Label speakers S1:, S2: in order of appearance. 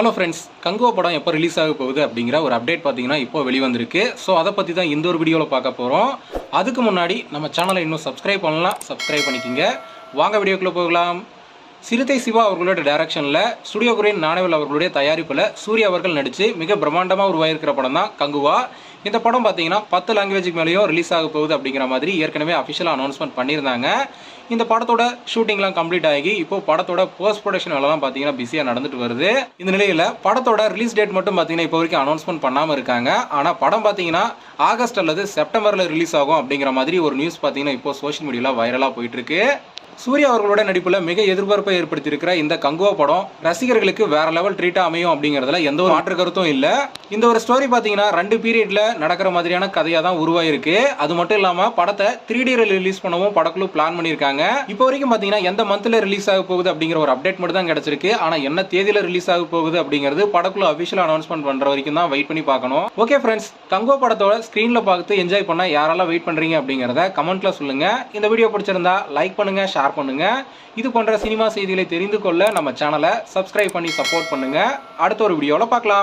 S1: Hello friends கங்கோ படம் எப்போ release ஆக போகுது அப்படிங்கிற ஒரு அப்டேட் பார்த்தீங்கன்னா இப்போ வெளிவந்திருக்கு. ஸோ அதை பற்றி தான் இந்த ஒரு வீடியோவில் பார்க்க போகிறோம் அதுக்கு முன்னாடி நம்ம சேனலை இன்னும் சப்ஸ்கிரைப் பண்ணலாம் சப்ஸ்கிரைப் பண்ணிக்கிங்க. வாங்க வீடியோக்குள்ளே போகலாம். சிறுத்தை சிவா அவர்களோட டைரக்ஷனில் ஸ்டுடியோ குரேன் அவர்களுடைய தயாரிப்பில் சூரிய அவர்கள் நடித்து மிக பிரம்மாண்டமாக உருவாயிருக்கிற படம் தான் கங்குவா. இந்த படம் பார்த்தீங்கன்னா பத்து லாங்குவேஜுக்கு மேலேயும் ரிலீஸ் ஆக போகுது அப்படிங்கிற மாதிரி ஏற்கனவே அஃபிஷியலாக அனௌன்ஸ்மெண்ட் பண்ணியிருந்தாங்க. இந்த படத்தோட ஷூட்டிங்லாம் கம்ப்ளீட் ஆகி இப்போ படத்தோட போஸ்ட் ப்ரொடக்ஷன் வேலைலாம் பார்த்தீங்கன்னா பிஸியாக நடந்துட்டு வருது. இந்த நிலையில் படத்தோட ரிலீஸ் டேட் மட்டும் பார்த்தீங்கன்னா இப்போ வரைக்கும் அனௌன்ஸ்மெண்ட் பண்ணாமல் இருக்காங்க. ஆனால் படம் பார்த்தீங்கன்னா ஆகஸ்ட் அல்லது செப்டம்பரில் ரிலீஸ் ஆகும் அப்படிங்கிற மாதிரி ஒரு நியூஸ் பார்த்தீங்கன்னா இப்போ சோஷியல் மீடியாவில் வைரலாக போயிட்டுருக்கு சூர்யா அவர்களோட நடிப்பில் மிக எதிர்பார்ப்பை ஏற்படுத்தியிருக்கிற இந்த கங்குவா படம் ரசிகர்களுக்கு வேற லெவல் ட்ரீட்டாக அமையும் அப்படிங்கிறதுல எந்த ஒரு மாற்று கருத்தும் இல்லை. இந்த ஒரு ஸ்டோரி பார்த்தீங்கன்னா ரெண்டு பீரியட்ல நடக்கிற மாதிரியான கதையாக தான் உருவாயிருக்கு. அது மட்டும் இல்லாமல் படத்தை த்ரீ டி ரிலீஸ் பண்ணவும் படக்குழு பிளான் பண்ணியிருக்காங்க. இப்போ வரைக்கும் பார்த்தீங்கன்னா எந்த மந்த்தில் ரிலீஸ் ஆக போகுது அப்படிங்கிற ஒரு அப்டேட் மட்டும் தான் கிடைச்சிருக்கு. ஆனால் என்ன தேதியில் ரிலீஸ் ஆக போகுது அப்படிங்கிறது படக்குழு அஃபிஷியல் அனௌன்ஸ்மெண்ட் பண்ணுற வரைக்கும் தான் வெயிட் பண்ணி பார்க்கணும். ஓகே ஃப்ரெண்ட்ஸ் கங்கோ படத்தோட ஸ்க்ரீனில் பார்த்து என்ஜாய் பண்ண யாரெல்லாம் வெயிட் பண்ணுறீங்க அப்படிங்கிறத கமெண்ட்ல சொல்லுங்க. இந்த வீடியோ பிடிச்சிருந்தா லைக் பண்ணுங்க ஷேர் பண்ணுங்க. இது போன்ற சினிமா செய்திகளை தெரிந்து கொள்ள நம்ம சேனலை சப்ஸ்கிரைப் பண்ணி சப்போர்ட் பண்ணுங்க. அடுத்த ஒரு வீடியோவில் பார்க்கலாம்.